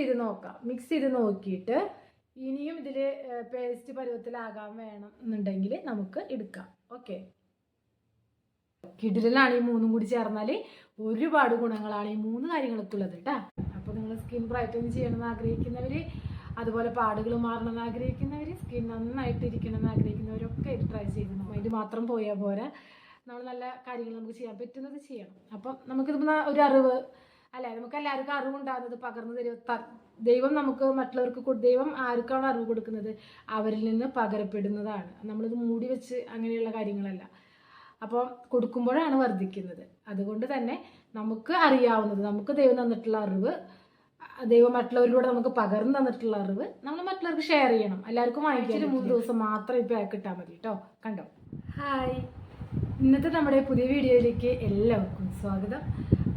ചെയ്ത് നോക്കാം. മിക്സ് ചെയ്ത് നോക്കിയിട്ട് ഇനിയും ഇതിൽ പേസ്റ്റ് പരുവത്തിലാകാൻ വേണം എന്നുണ്ടെങ്കിൽ നമുക്ക് എടുക്കാം. ഓക്കെ കിടിലാണ് ഈ മൂന്നും കൂടി ചേർന്നാൽ ഒരുപാട് ഗുണങ്ങളാണ് ഈ മൂന്ന് കാര്യങ്ങളൊക്കെ ഉള്ളത് കേട്ടോ അപ്പോൾ നിങ്ങൾ സ്കിൻ ബ്രൈറ്റൻ ചെയ്യണമെന്ന് ആഗ്രഹിക്കുന്നവർ അതുപോലെ പാടുകൾ മാറണമെന്ന് ആഗ്രഹിക്കുന്നവർ സ്കിൻ നന്നായിട്ട് ഇരിക്കണമെന്ന് ആഗ്രഹിക്കുന്നവരൊക്കെ ഇത് ട്രൈ ചെയ്ത് ഇത് മാത്രം പോയാൽ പോരാ. നമ്മൾ നല്ല കാര്യങ്ങൾ നമുക്ക് ചെയ്യാൻ പറ്റുന്നത് ചെയ്യണം. അപ്പം നമുക്കിതിപ്പോൾ ഒരു അറിവ് അല്ലേ നമുക്ക് എല്ലാവർക്കും അറിവുണ്ടാകുന്നത് പകർന്നു തരും ത- ദൈവം നമുക്ക് മറ്റുള്ളവർക്ക് കൊട്- ദൈവം ആർക്കാണ് അറിവ് കൊടുക്കുന്നത് അവരിൽ നിന്ന് പകരപ്പെടുന്നതാണ്. നമ്മളിത് മൂടി വെച്ച് അങ്ങനെയുള്ള കാര്യങ്ങളല്ല. അപ്പോൾ കൊടുക്കുമ്പോഴാണ് വർദ്ധിക്കുന്നത്. അതുകൊണ്ട് തന്നെ നമുക്ക് അറിയാവുന്നത് നമുക്ക് ദൈവം തന്നിട്ടുള്ള അറിവ് ദൈവം മറ്റുള്ളവരിലൂടെ നമുക്ക് പകർന്നു തന്നിട്ടുള്ള അറിവ് നമ്മൾ മറ്റുള്ളവർക്ക് ഷെയർ ചെയ്യണം. എല്ലാവർക്കും വാങ്ങിക്കാൻ മൂന്ന് ദിവസം മാത്രം പാക്ക് ഇട്ടാൽ മതി കേട്ടോ കണ്ടോ? ഹായ്. ഇന്നത്തെ നമ്മുടെ പുതിയ വീഡിയോയിലേക്ക് എല്ലാവർക്കും സ്വാഗതം.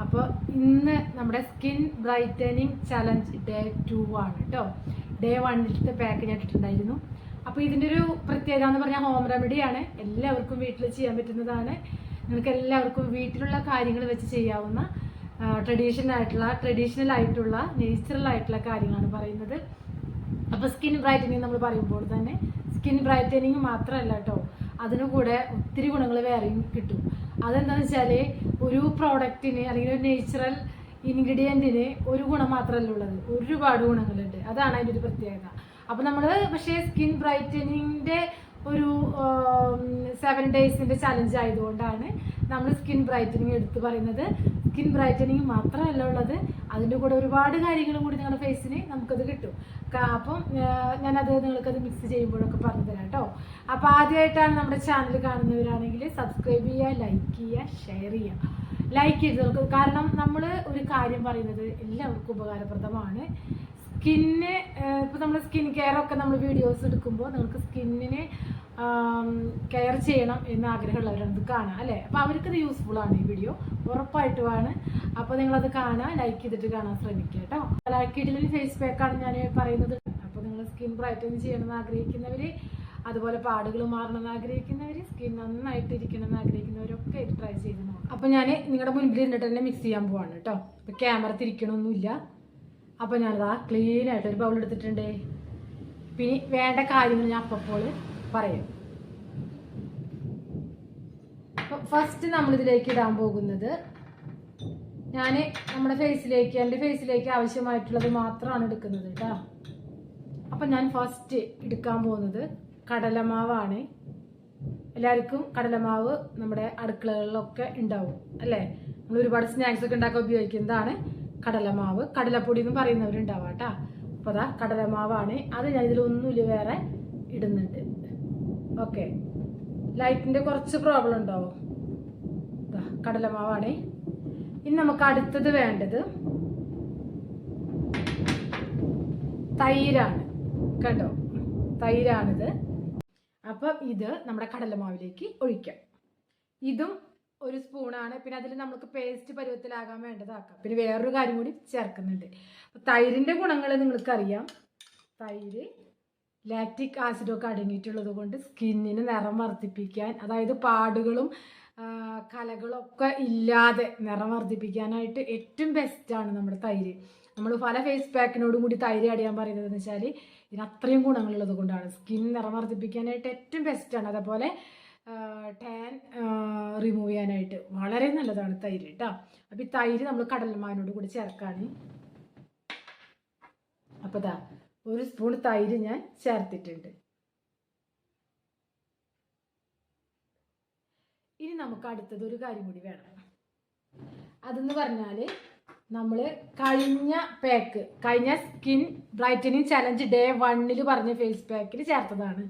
അപ്പോൾ ഇന്ന് നമ്മുടെ skin brightening challenge day two ആണ് കേട്ടോ ഡേ വണ്ണിലത്തെ പാക്ക് ഞാൻ ഇട്ടിട്ടുണ്ടായിരുന്നു അപ്പോൾ ഇതിന്റെ ഒരു പ്രത്യേകത എന്ന് പറഞ്ഞാൽ ഹോം റെമഡിയാണ് എല്ലാവർക്കും വീട്ടിൽ ചെയ്യാൻ പറ്റുന്നതാണ്. നിങ്ങൾക്ക് എല്ലാവർക്കും വീട്ടിലുള്ള കാര്യങ്ങൾ വെച്ച് ചെയ്യാവുന്ന ട്രഡീഷണൽ ആയിട്ടുള്ള ട്രഡീഷണൽ ആയിട്ടുള്ള നേച്ചുറൽ ആയിട്ടുള്ള കാര്യങ്ങളാണ് പറയുന്നത്. അപ്പോൾ സ്കിൻ ബ്രൈറ്റനിങ് നമ്മൾ പറയുമ്പോൾ തന്നെ സ്കിൻ ബ്രൈറ്റനിങ് മാത്രമല്ല കേട്ടോ അതിനു കൂടെ ഒത്തിരി ഗുണങ്ങൾ വേറെയും കിട്ടും. അതെന്താണെന്ന് വെച്ചാൽ ഒരു പ്രോഡക്റ്റിന് അല്ലെങ്കിൽ ഒരു നേച്ചുറൽ ഇൻഗ്രീഡിയന്റിന് ഒരു ഗുണം മാത്രമല്ല ഉള്ളത്. ഒരുപാട് ഗുണങ്ങളുണ്ട്. അതാണ് അതിന്റെ ഒരു പ്രത്യേകത. അപ്പോൾ നമ്മൾ പക്ഷേ സ്കിൻ ബ്രൈറ്റനിങ്ങിന്റെ ഒരു സെവൻ ഡേയ്സിന്റെ ചലഞ്ച് ആയതുകൊണ്ടാണ് നമ്മൾ സ്കിൻ ബ്രൈറ്റനിങ് എടുത്ത് പറയുന്നത്. സ്കിൻ ബ്രൈറ്റനിങ് മാത്രമല്ല ഉള്ളത്. അതിന്റെ കൂടെ ഒരുപാട് കാര്യങ്ങളും കൂടി നിങ്ങളുടെ ഫേസിന് നമുക്കത് കിട്ടും. അപ്പം ഞാനത് നിങ്ങൾക്കത് മിക്സ് ചെയ്യുമ്പോഴൊക്കെ പറഞ്ഞു തരാം കേട്ടോ അപ്പോൾ ആദ്യമായിട്ടാണ് നമ്മുടെ ചാനൽ കാണുന്നവരാണെങ്കിൽ സബ്സ്ക്രൈബ് ചെയ്യുക ലൈക്ക് ചെയ്യുക ഷെയർ ചെയ്യുക. ലൈക്ക് ചെയ്ത് നോക്കുക കാരണം നമ്മൾ ഒരു കാര്യം പറയുന്നത് എല്ലാവർക്കും ഉപകാരപ്രദമാണ്. സ്കിന്നിന് ഇപ്പോൾ നമ്മൾ സ്കിൻ കെയർ ഒക്കെ നമ്മൾ വീഡിയോസ് എടുക്കുമ്പോൾ നിങ്ങൾക്ക് സ്കിന്നിന് കെയർ ചെയ്യണം എന്ന് ആഗ്രഹമുള്ളവരാണ്. ഇത് കാണുക അല്ലേ? അപ്പോൾ അവർക്കത് യൂസ്ഫുൾ ആണ് ഈ വീഡിയോ ഉറപ്പായിട്ടുമാണ് അപ്പോൾ നിങ്ങളത് കാണുക ലൈക്ക് ചെയ്തിട്ട് കാണാൻ ശ്രമിക്കുക കേട്ടോ. കിഡിലിൽ ഫേസ് പാക്കാണ് ഞാൻ പറയുന്നത്. അപ്പോൾ നിങ്ങൾ സ്കിൻ ബ്രൈറ്റൻ ചെയ്യണമെന്ന് ആഗ്രഹിക്കുന്നവർ അതുപോലെ പാടുകൾ മാറണമെന്ന് ആഗ്രഹിക്കുന്നവർ സ്കിൻ നന്നായിട്ട് ഇരിക്കണം എന്ന് ആഗ്രഹിക്കുന്നവരൊക്കെ ഇത് ട്രൈ ചെയ്ത് നോക്കാം. അപ്പോൾ ഞാൻ നിങ്ങളുടെ മുൻപിൽ ഇരുന്നിട്ട് തന്നെ മിക്സ് ചെയ്യാൻ പോവാണ് കേട്ടോ. അപ്പോൾ ക്യാമറ തിരിക്കണമൊന്നുമില്ല അപ്പോൾ ഞാനതാ ക്ലീൻ ആയിട്ട് ഒരു ബൗൾ എടുത്തിട്ടുണ്ട്. പിന്നെ വേണ്ട കാര്യങ്ങൾ ഞാൻ അപ്പോൾ പറയാം. ഫസ്റ്റ് നമ്മളിതിലേക്ക് ഇടാൻ പോകുന്നത് ഞാൻ നമ്മുടെ ഫേസിലേക്ക് എന്റെ ഫേസിലേക്ക് ആവശ്യമായിട്ടുള്ളത് മാത്രമാണ് എടുക്കുന്നത് കേട്ടോ അപ്പം ഞാൻ ഫസ്റ്റ് എടുക്കാൻ പോകുന്നത് കടലമാവാണ്. എല്ലാവർക്കും കടലമാവ് നമ്മുടെ അടുക്കളകളിലൊക്കെ ഉണ്ടാവും അല്ലേ? നമ്മൾ ഒരുപാട് സ്നാക്സ് ഒക്കെ ഉണ്ടാക്കാൻ ഉപയോഗിക്കുന്നതാണ് കടലമാവ്. കടലപ്പൊടി എന്ന് പറയുന്നവരുണ്ടാവാം കേട്ടോ അപ്പോൾ അതാ കടലമാവാണ്. അത് ഞാൻ ഇതിലൊന്നുമില്ല വേറെ ഇടുന്നുണ്ട് ഓക്കെ. ലൈറ്റിന്റെ കുറച്ച് പ്രോബ്ലം ഉണ്ടാവും? കടലമാവാണ്. ഇനി നമുക്ക് അടുത്തത് വേണ്ടത് തൈരാണ്. കേട്ടോ? തൈരാണിത്. അപ്പം ഇത് നമ്മുടെ കടലമാവിലേക്ക് ഒഴിക്കാം. ഇതും ഒരു സ്പൂണാണ്. പിന്നെ അതിൽ നമുക്ക് പേസ്റ്റ് പരുവത്തിലാകാൻ വേണ്ടതാക്കാം. പിന്നെ വേറൊരു കാര്യം കൂടി ചേർക്കുന്നുണ്ട്. തൈരിന്റെ ഗുണങ്ങൾ നിങ്ങൾക്കറിയാം. തൈര് ലാക്റ്റിക് ആസിഡൊക്കെ അടങ്ങിയിട്ടുള്ളത് കൊണ്ട് സ്കിന്നിന് നിറം വർദ്ധിപ്പിക്കാൻ അതായത് പാടുകളും കലകളൊക്കെ ഇല്ലാതെ നിറം വർദ്ധിപ്പിക്കാനായിട്ട് ഏറ്റവും ബെസ്റ്റാണ് നമ്മുടെ തൈര്. നമ്മൾ പല ഫേസ് പാക്കിനോടും കൂടി തൈര് അടിയാൻ പറയുന്നത് എന്ന് വെച്ചാൽ ഇതിന് അത്രയും ഗുണങ്ങളുള്ളത് കൊണ്ടാണ്. സ്കിൻ നിറം വർദ്ധിപ്പിക്കാനായിട്ട് ഏറ്റവും ബെസ്റ്റാണ് അതേപോലെ ടാൻ റിമൂവ് ചെയ്യാനായിട്ട് വളരെ നല്ലതാണ് തൈര് കേട്ടോ അപ്പോൾ ഈ തൈര് നമ്മൾ കടൽമാനോട് കൂടി ചേർക്കാണ്. അപ്പോൾ ദാ ഒരു സ്പൂൺ തൈര് ഞാൻ ചേർത്തിട്ടുണ്ട്. ഇനി നമുക്ക് അടുത്തത് ഒരു കാര്യം കൂടി വേണം. അതെന്ന് പറഞ്ഞാൽ നമ്മൾ കഴിഞ്ഞ പാക്ക് കഴിഞ്ഞ സ്കിൻ ബ്രൈറ്റനിങ് ചലഞ്ച് ഡേ വണ്ണിൽ പറഞ്ഞ ഫേസ് പാക്കിൽ ചേർത്തതാണ്.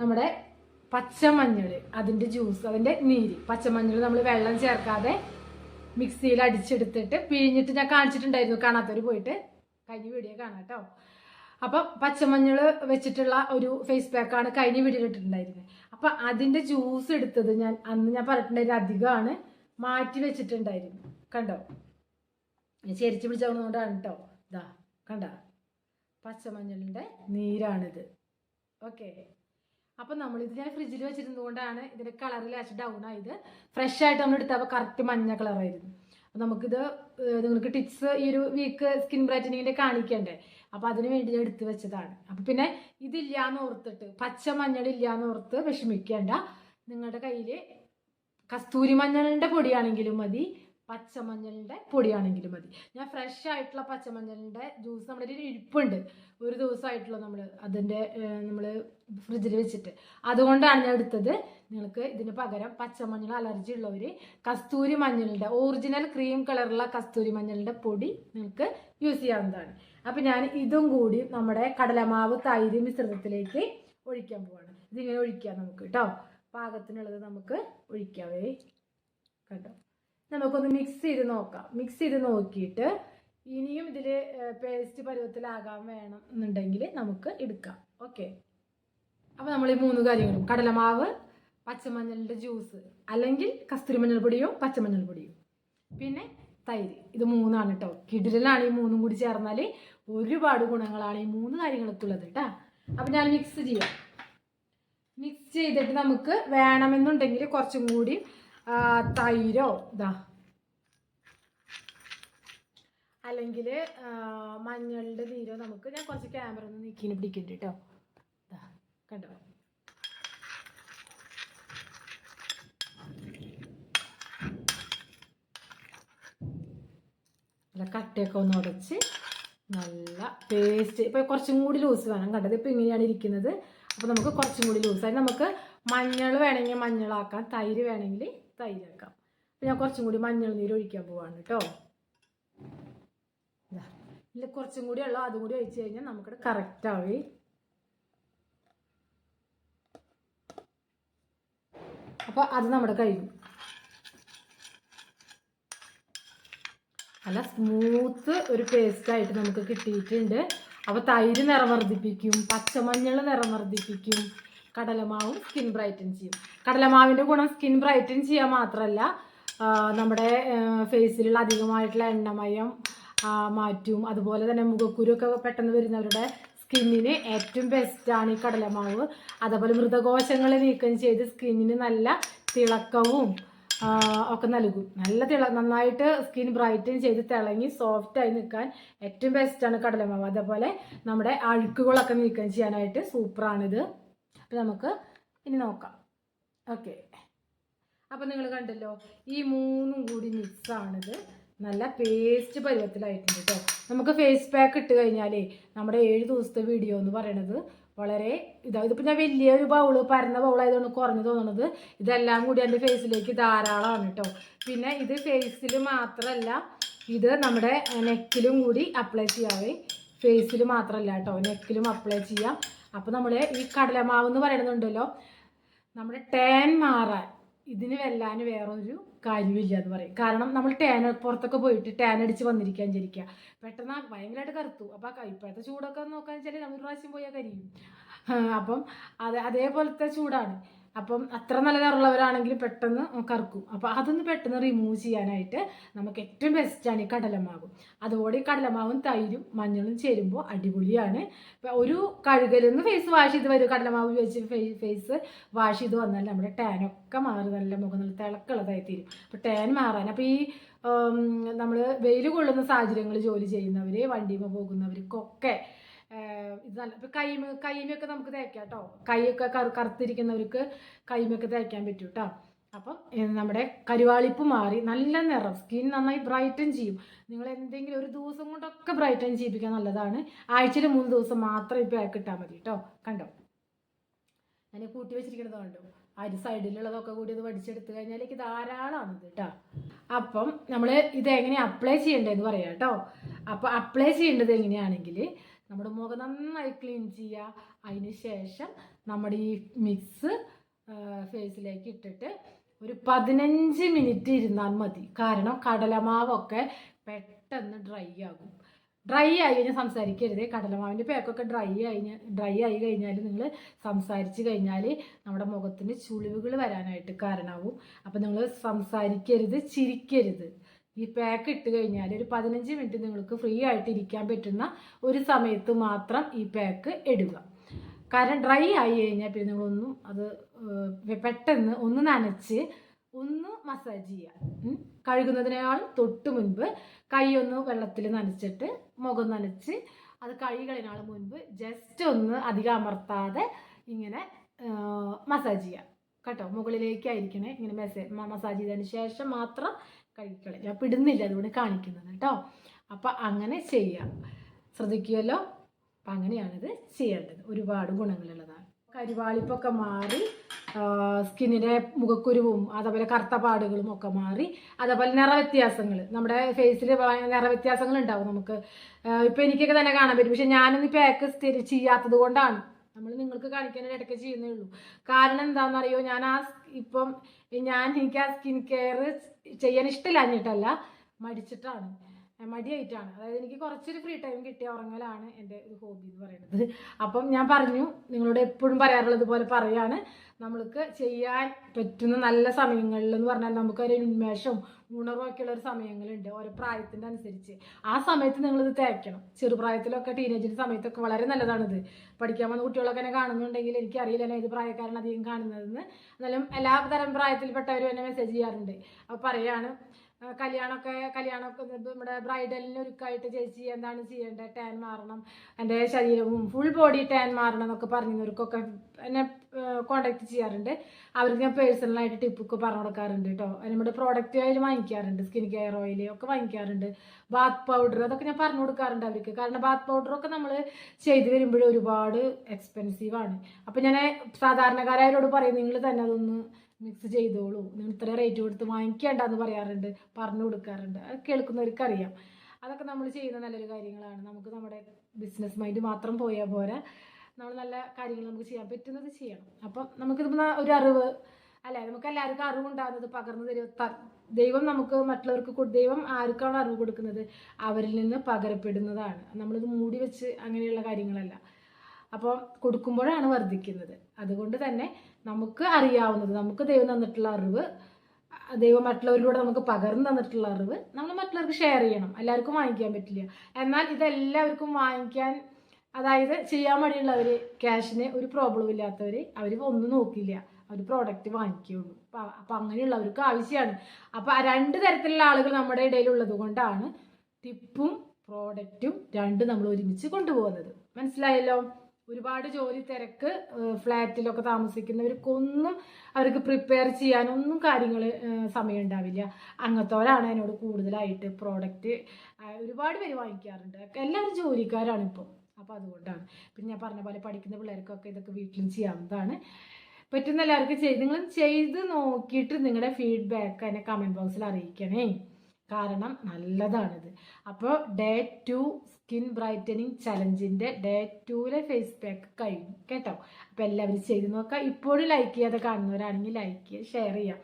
നമ്മുടെ പച്ചമഞ്ഞൾ അതിന്റെ ജ്യൂസ് അതിന്റെ നീര്. പച്ചമഞ്ഞൾ നമ്മൾ വെള്ളം ചേർക്കാതെ മിക്സിയിൽ അടിച്ചെടുത്തിട്ട് പിഴിഞ്ഞിട്ട് ഞാൻ കാണിച്ചിട്ടുണ്ടായിരുന്നു. കാണാത്തവർ പോയിട്ട് കഴിഞ്ഞ വീഡിയോ കാണാം കേട്ടോ. അപ്പം പച്ചമഞ്ഞൾ വെച്ചിട്ടുള്ള ഒരു ഫേസ് പാക്കാണ് കഴിഞ്ഞ വീഡിയോയിൽ ഇട്ടിട്ടുണ്ടായിരുന്നത് അപ്പം അതിന്റെ ജ്യൂസ് എടുത്തത് ഞാൻ അന്ന് ഞാൻ പറഞ്ഞിട്ടുണ്ടായിരുന്നു അധികമാണ് മാറ്റി വെച്ചിട്ടുണ്ടായിരുന്നു. കണ്ടോ? ചെരിച്ച് പിടിച്ചതുകൊണ്ടാണ് കേട്ടോ ഇതാ കണ്ട? പച്ചമഞ്ഞളിന്റെ നീരാണിത്. ഓക്കെ. അപ്പം നമ്മളിത് ഞാൻ ഫ്രിഡ്ജിൽ വെച്ചിരുന്നത് കൊണ്ടാണ് ഇതിന്റെ കളർ ലാസ്റ്റ് ഡൗൺ ആയത്. ഫ്രഷ് ആയിട്ട് നമ്മൾ എടുത്തപ്പോൾ കറക്റ്റ് മഞ്ഞ കളറായിരുന്നു അപ്പോൾ നമുക്കിത് നിങ്ങൾക്ക് ടിപ്സ് ഈ ഒരു വീക്ക് സ്കിൻ ബ്രൈറ്റനിങ്ങിന്റെ കാണിക്കണ്ടേ? അപ്പോൾ അതിന് വേണ്ടി ഞാൻ എടുത്തു വെച്ചതാണ്. അപ്പോൾ പിന്നെ ഇതില്ലാന്ന് ഓർത്തിട്ട് പച്ച മഞ്ഞൾ ഇല്ലാന്ന് ഓർത്ത് വിഷമിക്കേണ്ട. നിങ്ങളുടെ കയ്യിൽ കസ്തൂരി മഞ്ഞളിന്റെ പൊടിയാണെങ്കിലും മതി പച്ചമഞ്ഞളിന്റെ പൊടിയാണെങ്കിലും മതി. ഞാൻ ഫ്രഷ് ആയിട്ടുള്ള പച്ചമഞ്ഞളിന്റെ ജ്യൂസ് നമ്മുടെ ഒരു ഇരിപ്പുണ്ട്. ഒരു ദിവസമായിട്ടുള്ള നമ്മൾ അതിന്റെ നമ്മൾ ഫ്രിഡ്ജിൽ വെച്ചിട്ട്. അതുകൊണ്ടാണ് ഞാൻ എടുത്തത്. നിങ്ങൾക്ക് ഇതിന് പകരം പച്ചമഞ്ഞൾ അലർജി ഉള്ളവർ കസ്തൂരി മഞ്ഞളിന്റെ ഒറിജിനൽ ക്രീം കളറുള്ള കസ്തൂരി മഞ്ഞളിന്റെ പൊടി നിങ്ങൾക്ക് യൂസ് ചെയ്യാവുന്നതാണ്. അപ്പം ഞാൻ ഇതും കൂടി നമ്മുടെ കടലമാവ് തൈര് മിശ്രിതത്തിലേക്ക് ഒഴിക്കാൻ പോവാണ്. ഇതിങ്ങനെ ഒഴിക്കാം നമുക്ക് കേട്ടോ പാകത്തിനുള്ളത് നമുക്ക് ഒഴിക്കാവേ കേട്ടോ നമുക്കൊന്ന് മിക്സ് ചെയ്ത് നോക്കാം. മിക്സ് ചെയ്ത് നോക്കിയിട്ട് ഇനിയും ഇതിൽ പേസ്റ്റ് പരുവത്തിലാകാൻ വേണം എന്നുണ്ടെങ്കിൽ നമുക്ക് എടുക്കാം. ഓക്കെ അപ്പോൾ നമ്മൾ ഈ മൂന്ന് കാര്യങ്ങളും കടലമാവ് പച്ചമഞ്ഞളിന്റെ ജ്യൂസ്. അല്ലെങ്കിൽ കസ്തൂരി മഞ്ഞൾ പൊടിയോ പച്ചമഞ്ഞൾ പൊടിയോ. പിന്നെ തൈര്. ഇത് മൂന്നാണ് കേട്ടോ കിടിലാണ് ഈ മൂന്നും കൂടി ചേർന്നാൽ ഒരുപാട് ഗുണങ്ങളാണ് ഈ മൂന്ന് കാര്യങ്ങൾക്കുള്ളത് കേട്ടോ അപ്പം ഞാൻ മിക്സ് ചെയ്യാം. മിക്സ് ചെയ്തിട്ട് നമുക്ക് വേണമെന്നുണ്ടെങ്കിൽ കുറച്ചും കൂടി തൈരോ ഇതാ അല്ലെങ്കിൽ മഞ്ഞളുടെ നീരോ നമുക്ക് ഞാൻ കുറച്ച് ക്യാമറ ഒന്ന് നീക്കിന് പിടിക്കുന്നുണ്ട് കേട്ടോ കണ്ടോ? നല്ല കട്ടയൊക്കെ ഒന്ന് ഉടച്ച് നല്ല പേസ്റ്റ് ഇപ്പോൾ കുറച്ചും കൂടി ലൂസ് വേണം കണ്ടത് ഇപ്പോൾ ഇങ്ങനെയാണ് ഇരിക്കുന്നത്. അപ്പോൾ നമുക്ക് കുറച്ചും കൂടി ലൂസായി നമുക്ക് മഞ്ഞൾ വേണമെങ്കിൽ മഞ്ഞളാക്കാം. തൈര് വേണമെങ്കിൽ തൈരാക്കാം അപ്പോൾ ഞാൻ കുറച്ചും കൂടി മഞ്ഞൾ നീര് ഒഴിക്കാൻ പോവാണ് കേട്ടോ. ഇല്ല കുറച്ചും കൂടി ഉള്ളു അതും കൂടി ഒഴിച്ച് കഴിഞ്ഞാൽ നമുക്കിവിടെ കറക്റ്റ് ആവേ. അപ്പോൾ അത് നമ്മുടെ കഴിഞ്ഞു നല്ല സ്മൂത്ത് ഒരു പേസ്റ്റ് ആയിട്ട് നമുക്ക് കിട്ടിയിട്ടുണ്ട്. അപ്പോൾ തൈര് നിറം വർദ്ധിപ്പിക്കും പച്ചമഞ്ഞൾ നിറം വർദ്ധിപ്പിക്കും കടലമാവും സ്കിൻ ബ്രൈറ്റൻ ചെയ്യും. കടലമാവിന്റെ ഗുണം സ്കിൻ ബ്രൈറ്റൻ ചെയ്യാൻ മാത്രമല്ല നമ്മുടെ ഫേസിലുള്ള അധികമായിട്ടുള്ള എണ്ണമയം മാറ്റും അതുപോലെ തന്നെ മുഖക്കുരുക്കെ പെട്ടെന്ന് വരുന്നവരുടെ സ്കിന്നിന് ഏറ്റവും ബെസ്റ്റാണ് ഈ കടലമാവ്. അതേപോലെ മൃതകോശങ്ങൾ നീക്കം ചെയ്ത് സ്കിന്നിന് നല്ല തിളക്കവും ഒക്കെ നൽകും. നല്ല തിള നന്നായിട്ട് സ്കിൻ ബ്രൈറ്റൻ ചെയ്ത് തിളങ്ങി സോഫ്റ്റ് ആയി നിൽക്കാൻ ഏറ്റവും ബെസ്റ്റാണ് കടലമാവ്. അതേപോലെ നമ്മുടെ അഴുക്കുകളൊക്കെ നീക്കം ചെയ്യാനായിട്ട് സൂപ്പറാണിത് അപ്പം നമുക്ക് ഇനി നോക്കാം. ഓക്കെ അപ്പം നിങ്ങൾ കണ്ടല്ലോ ഈ മൂന്നും കൂടി മിക്സാണിത് നല്ല പേസ്റ്റ് പരുവത്തിലായിട്ടുണ്ട് കേട്ടോ നമുക്ക് ഫേസ് പാക്ക് ഇട്ട് കഴിഞ്ഞാലേ നമ്മുടെ ഏഴ് ദിവസത്തെ വീഡിയോ എന്ന് പറയണത് വളരെ ഇതാ ഇതിപ്പോൾ ഞാൻ വലിയൊരു ബൗൾ പരന്ന ബൗളായതുകൊണ്ട് കുറഞ്ഞു തോന്നുന്നത് ഇതെല്ലാം കൂടി എന്റെ ഫേസിലേക്ക് ധാരാളമാണ് കേട്ടോ പിന്നെ ഇത് ഫേസിൽ മാത്രമല്ല ഇത് നമ്മുടെ നെക്കിലും കൂടി അപ്ലൈ ചെയ്യാവേ. ഫേസിൽ മാത്രമല്ല കേട്ടോ നെക്കിലും അപ്ലൈ ചെയ്യാം. അപ്പോൾ നമ്മൾ ഈ കടലമാവ് എന്ന് പറയുന്നുണ്ടല്ലോ നമ്മുടെ ടാൻ മാറാൻ ഇതിന് വെല്ലാൻ വേറൊരു കാര്യമില്ല എന്ന് പറയും. കാരണം നമ്മൾ ടാൻ പുറത്തൊക്കെ പോയിട്ട് ടാൻ അടിച്ച് വന്നിരിക്കാൻ വിചാരിക്കുക. പെട്ടെന്ന് ഭയങ്കരമായിട്ട് കറുത്തു. അപ്പോൾ ഇപ്പോഴത്തെ ചൂടൊക്കെ നോക്കാന്ന് വെച്ചാൽ നമ്മൾ പ്രാവശ്യം പോയാൽ കരിയും. അപ്പം അത് അതേപോലത്തെ ചൂടാണ്. അപ്പം അത്ര നല്ല നിറമുള്ളവരാണെങ്കിൽ പെട്ടെന്ന് കറുക്കും. അപ്പോൾ അതൊന്ന് പെട്ടെന്ന് റിമൂവ് ചെയ്യാനായിട്ട് നമുക്ക് ഏറ്റവും ബെസ്റ്റാണ് ഈ കടലമാവ്. അതുപോലെ ഈ കടലമാവും തൈരും മഞ്ഞളും ചേരുമ്പോൾ അടിപൊളിയാണ്. ഒരു കഴുകലെന്ന് ഫേസ് വാഷ് ചെയ്ത് വരും. കടലമാവ് വെച്ച് ഫേസ് വാഷ് ചെയ്ത് വന്നാൽ നമ്മുടെ ടാനൊക്കെ മാറി നല്ല മുഖം നല്ല തിളക്കുള്ളതായി തീരും. അപ്പോൾ ടാൻ മാറാൻ. അപ്പോൾ ഈ നമ്മൾ വെയിൽ കൊള്ളുന്ന സാഹചര്യങ്ങളിൽ ജോലി ചെയ്യുന്നവർ വണ്ടിയുമ്പോൾ പോകുന്നവർക്കൊക്കെ ഇത് നല്ല ഇപ്പം കൈമ കൈമയൊക്കെ നമുക്ക് തേക്കാം കേട്ടോ. കൈയൊക്കെ കറു കറുത്തിരിക്കുന്നവർക്ക് കൈമയൊക്കെ തേക്കാൻ പറ്റും കേട്ടോ അപ്പം നമ്മുടെ കരുവാളിപ്പ് മാറി നല്ല നിറം. സ്കിൻ നന്നായി ബ്രൈറ്റൻ ചെയ്യും. നിങ്ങൾ എന്തെങ്കിലും ഒരു ദിവസം കൊണ്ടൊക്കെ ബ്രൈറ്റൻ ചെയ്യിപ്പിക്കാൻ നല്ലതാണ്. ആഴ്ചയിൽ മൂന്ന് ദിവസം മാത്രം ഈ പാക്ക് ഇട്ടാൽ മതി കേട്ടോ കണ്ടോ? ഞാൻ കൂട്ടി വെച്ചിരിക്കുന്നത് കണ്ടോ? അരി സൈഡിലുള്ളതൊക്കെ കൂടി ഇത് വടിച്ചെടുത്ത് കഴിഞ്ഞാൽ എനിക്ക് ധാരാളമാണ് കേട്ടോ അപ്പം നമ്മൾ ഇത് എങ്ങനെ അപ്ലൈ ചെയ്യേണ്ടതെന്ന് പറയാം കേട്ടോ അപ്പോൾ അപ്ലൈ ചെയ്യേണ്ടത് എങ്ങനെയാണെങ്കിൽ നമ്മുടെ മുഖം നന്നായി ക്ലീൻ ചെയ്യുക അതിന് ശേഷം നമ്മുടെ ഈ മിക്സ് ഫേസിലേക്ക് ഇട്ടിട്ട് ഒരു പതിനഞ്ച് മിനിറ്റ് ഇരുന്നാൽ മതി. കാരണം കടലമാവൊക്കെ പെട്ടെന്ന് ഡ്രൈ ആകും. ഡ്രൈ ആയി കഴിഞ്ഞാൽ സംസാരിക്കരുത്. കടലമാവിന്റെ പേക്കൊക്കെ ഡ്രൈ ആയി ഡ്രൈ ആയി കഴിഞ്ഞാൽ നിങ്ങൾ സംസാരിച്ച് കഴിഞ്ഞാൽ നമ്മുടെ മുഖത്തിന് ചുളിവുകൾ വരാനായിട്ട് കാരണമാവും അപ്പോൾ നിങ്ങൾ സംസാരിക്കരുത് ചിരിക്കരുത്. ഈ പാക്ക് ഇട്ട് കഴിഞ്ഞാൽ ഒരു പതിനഞ്ച് മിനിറ്റ് നിങ്ങൾക്ക് ഫ്രീ ആയിട്ട് ഇരിക്കാൻ പറ്റുന്ന ഒരു സമയത്ത് മാത്രം ഈ പാക്ക് ഇടുക. കാരണം ഡ്രൈ ആയി കഴിഞ്ഞാൽ പിന്നെ നിങ്ങളൊന്നും അത് പെട്ടെന്ന് ഒന്ന് നനച്ച് ഒന്ന് മസാജ് ചെയ്യുക കഴുകുന്നതിനേക്കാൾ തൊട്ട് മുൻപ് കൈയൊന്ന് വെള്ളത്തിൽ നനച്ചിട്ട് മുഖം നനച്ച് അത് കൈ കളയുന്നതിനാൾ മുൻപ് ജസ്റ്റ് ഒന്ന് അധികം അമർത്താതെ ഇങ്ങനെ മസാജ് ചെയ്യുക കേട്ടോ മുകളിലേക്കായിരിക്കണേ. ഇങ്ങനെ മെസ്സേജ് മസാജ് ചെയ്തതിന് ശേഷം മാത്രം കഴിക്കളെ ഞാൻ പിടുന്നില്ല അതുകൊണ്ട് കാണിക്കുന്നത് കേട്ടോ. അപ്പം അങ്ങനെ ചെയ്യാം. ശ്രദ്ധിക്കുമല്ലോ അപ്പം അങ്ങനെയാണിത് ചെയ്യേണ്ടത്. ഒരുപാട് ഗുണങ്ങളുള്ളതാണ്. കരിവാളിപ്പൊക്കെ മാറി സ്കിന്നിന്റെ മുഖക്കുരുവും അതേപോലെ കറുത്ത പാടുകളും ഒക്കെ മാറി അതേപോലെ നിറവ്യത്യാസങ്ങൾ നമ്മുടെ ഫേസിൽ നിറവ്യത്യാസങ്ങൾ ഉണ്ടാവും നമുക്ക്. ഇപ്പം എനിക്കൊക്കെ തന്നെ കാണാൻ പറ്റും. പക്ഷെ ഞാനൊന്നും ഈ പാക്ക് സ്ഥിരം ചെയ്യാത്തത് കൊണ്ടാണ്. നമ്മൾ നിങ്ങൾക്ക് കാണിക്കാൻ ഇടയ്ക്ക് ചെയ്യുന്നേ ഉള്ളൂ. കാരണം എന്താണെന്നറിയോ ഞാൻ ആ ഇപ്പം ഞാൻ എനിക്ക് ആ സ്കിൻ കെയർ ചെയ്യാൻ ഇഷ്ടമില്ലാഞ്ഞിട്ടല്ല മടിച്ചിട്ടാണ്. ഏ, മടിയായിട്ടാണ്. അതായത് എനിക്ക് കുറച്ചൊരു ഫ്രീ ടൈം കിട്ടിയ ഉറങ്ങലാണ് എന്റെ ഒരു ഹോബി എന്ന് പറയുന്നത്. അപ്പം ഞാൻ പറഞ്ഞു നിങ്ങളോട് എപ്പോഴും പറയാറുള്ളത് പോലെ പറയാണ് നമ്മൾക്ക് ചെയ്യാൻ പറ്റുന്ന നല്ല സമയങ്ങളിൽ എന്ന് പറഞ്ഞാൽ നമുക്കൊരു ഉന്മേഷം ഉണർവൊക്കെ ഉള്ള ഒരു സമയങ്ങളുണ്ട് ഓരോ പ്രായത്തിന്റെ അനുസരിച്ച്. ആ സമയത്ത് നിങ്ങളിത് തേക്കണം. ചെറുപ്രായത്തിലൊക്കെ ടീനേജിന്റെ സമയത്തൊക്കെ വളരെ നല്ലതാണിത്. പഠിക്കാൻ വന്ന കുട്ടികളൊക്കെ എന്നെ കാണുന്നുണ്ടെങ്കിൽ എനിക്കറിയില്ല എന്നെ ഇത് പ്രായക്കാരൻ അധികം കാണുന്നതെന്ന്. എന്നാലും എല്ലാ തരം പ്രായത്തിൽപ്പെട്ടവരും എന്നെ മെസ്സേജ് ചെയ്യാറുണ്ട്. അപ്പോൾ പറയാണ് കല്യാണമൊക്കെ കല്യാണമൊക്കെ നമ്മുടെ ബ്രൈഡലിന് ഒരുക്കായിട്ട് ചേച്ചി എന്താണ് ചെയ്യേണ്ടത് ടാൻ മാറണം. എന്റെ ശരീരവും ഫുൾ ബോഡി ടാൻ മാറണം എന്നൊക്കെ പറഞ്ഞവർക്കൊക്കെ എന്നെ കോണ്ടാക്ട് ചെയ്യാറുണ്ട്. അവർക്ക് ഞാൻ പേഴ്സണലായിട്ട് ടിപ്പൊക്കെ പറഞ്ഞു കൊടുക്കാറുണ്ട് കേട്ടോ. നമ്മുടെ പ്രോഡക്റ്റ് ആയിട്ട് വാങ്ങിക്കാറുണ്ട്. സ്കിൻ കെയർ ഓയിൽ ഒക്കെ വാങ്ങിക്കാറുണ്ട്. ബാത്ത് പൗഡർ അതൊക്കെ ഞാൻ പറഞ്ഞു കൊടുക്കാറുണ്ട് അവർക്ക്. കാരണം ബാത്ത് പൗഡറൊക്കെ നമ്മൾ ചെയ്ത് വരുമ്പോഴും ഒരുപാട് എക്സ്പെൻസീവാണ് ആണ്. അപ്പം ഞാൻ സാധാരണക്കാരായവരോട് പറയും നിങ്ങൾ തന്നെ അതൊന്ന് മിക്സ് ചെയ്തോളൂ. നിങ്ങൾ ഇത്ര റേറ്റ് കൊടുത്ത് വാങ്ങിക്കേണ്ടെന്ന് പറയാറുണ്ട് പറഞ്ഞു കൊടുക്കാറുണ്ട്. അത് കേൾക്കുന്നവർക്ക് അറിയാം അതൊക്കെ നമ്മൾ ചെയ്യുന്ന നല്ലൊരു കാര്യങ്ങളാണ്. നമുക്ക് നമ്മുടെ ബിസിനസ് മൈൻഡ് മാത്രം പോയാൽ പോരാ. നമ്മൾ നല്ല കാര്യങ്ങൾ നമുക്ക് ചെയ്യാൻ പറ്റുന്നത് ചെയ്യണം. അപ്പം നമുക്കിതിപ്പോൾ ഒരു അറിവ് അല്ലേ? നമുക്ക് എല്ലാവർക്കും അറിവുണ്ടാകുന്നത് പകർന്നു തരും ത- ദൈവം നമുക്ക് മറ്റുള്ളവർക്ക് ദൈവം ആർക്കാണ് അറിവ് കൊടുക്കുന്നത്? അവരിൽ നിന്ന് പകരപ്പെടുന്നതാണ്. നമ്മളിത് മൂടി വെച്ച് അങ്ങനെയുള്ള കാര്യങ്ങളല്ല. അപ്പോൾ കൊടുക്കുമ്പോഴാണ് വർദ്ധിക്കുന്നത്. അതുകൊണ്ട് തന്നെ നമുക്ക് അറിയാവുന്നത് നമുക്ക് ദൈവം തന്നിട്ടുള്ള അറിവ് ദൈവം മറ്റുള്ളവരിലൂടെ നമുക്ക് പകർന്നു തന്നിട്ടുള്ള അറിവ് നമ്മൾ മറ്റുള്ളവർക്ക് ഷെയർ ചെയ്യണം. എല്ലാവർക്കും വാങ്ങിക്കാൻ പറ്റില്ല. എന്നാൽ ഇതെല്ലാവർക്കും വാങ്ങിക്കാൻ അതായത് ചെയ്യാൻ മടിയുള്ളവർ ക്യാഷിന് ഒരു പ്രോബ്ലം ഇല്ലാത്തവർ അവർ ഒന്നും നോക്കില്ല. അവർ പ്രോഡക്റ്റ് വാങ്ങിക്കുകയുള്ളൂ. അപ്പം അപ്പം അങ്ങനെയുള്ളവർക്ക് ആവശ്യമാണ് അപ്പം രണ്ട് തരത്തിലുള്ള ആളുകൾ നമ്മുടെ ഇടയിലുള്ളത് കൊണ്ടാണ് ടിപ്പും പ്രോഡക്റ്റും രണ്ടും നമ്മൾ ഒരുമിച്ച് കൊണ്ടുപോകുന്നത്. മനസ്സിലായല്ലോ? ഒരുപാട് ജോലി തിരക്ക് ഫ്ലാറ്റിലൊക്കെ താമസിക്കുന്നവർക്കൊന്നും അവർക്ക് പ്രിപ്പയർ ചെയ്യാനൊന്നും കാര്യങ്ങൾ സമയം ഉണ്ടാവില്ല അങ്ങനത്തോരാണ് എന്നോട് കൂടുതലായിട്ട് പ്രോഡക്റ്റ് ഒരുപാട് പേര് വാങ്ങിക്കാറുണ്ട്. എല്ലാവരും ജോലിക്കാരാണ് ഇപ്പം. അപ്പോൾ അതുകൊണ്ടാണ്. പിന്നെ ഞാൻ പറഞ്ഞ പോലെ പഠിക്കുന്ന പിള്ളേർക്കൊക്കെ ഇതൊക്കെ വീട്ടിലും ചെയ്യാവുന്നതാണ്. പറ്റുന്ന എല്ലാവർക്കും ചെയ്ത് നിങ്ങൾ ചെയ്ത് നോക്കിയിട്ട് നിങ്ങളുടെ ഫീഡ്ബാക്ക് എന്നെ കമന്റ് ബോക്സിൽ അറിയിക്കണേ. കാരണം നല്ലതാണിത്. അപ്പോൾ ഡേ ടു സ്കിൻ ബ്രൈറ്റനിങ് ചലഞ്ചിന്റെ ഡേ ടൂലെ ഫേസ് പാക്ക് കഴിഞ്ഞു കേട്ടോ? അപ്പോൾ എല്ലാവരും ചെയ്ത് നോക്കുക. ഇപ്പോഴും ലൈക്ക് ചെയ്യാതെ കാണുന്നവരാണെങ്കിൽ ലൈക്ക് ചെയ്യുക ഷെയർ ചെയ്യുക.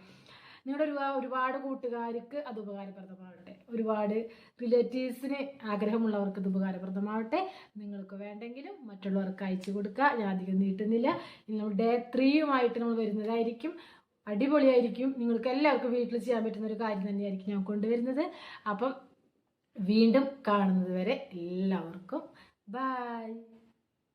നിങ്ങളുടെ ഒരു ഒരുപാട് കൂട്ടുകാർക്ക് അത് ഉപകാരപ്രദമാവട്ടെ. ഒരുപാട് റിലേറ്റീവ്സിന് ആഗ്രഹമുള്ളവർക്ക് ഇത് ഉപകാരപ്രദമാവട്ടെ. നിങ്ങൾക്ക് വേണ്ടെങ്കിലും മറ്റുള്ളവർക്ക് അയച്ചു കൊടുക്കുക. ഞാൻ അധികം നീട്ടുന്നില്ല. നമ്മൾ ഡേ ത്രീയുമായിട്ട് നമ്മൾ വരുന്നതായിരിക്കും. അടിപൊളിയായിരിക്കും. നിങ്ങൾക്ക് എല്ലാവർക്കും വീട്ടിൽ ചെയ്യാൻ പറ്റുന്ന ഒരു കാര്യം തന്നെയായിരിക്കും ഞാൻ കൊണ്ടുവരുന്നത്. അപ്പം വീണ്ടും കാണുന്നത് വരെ എല്ലാവർക്കും ബൈ.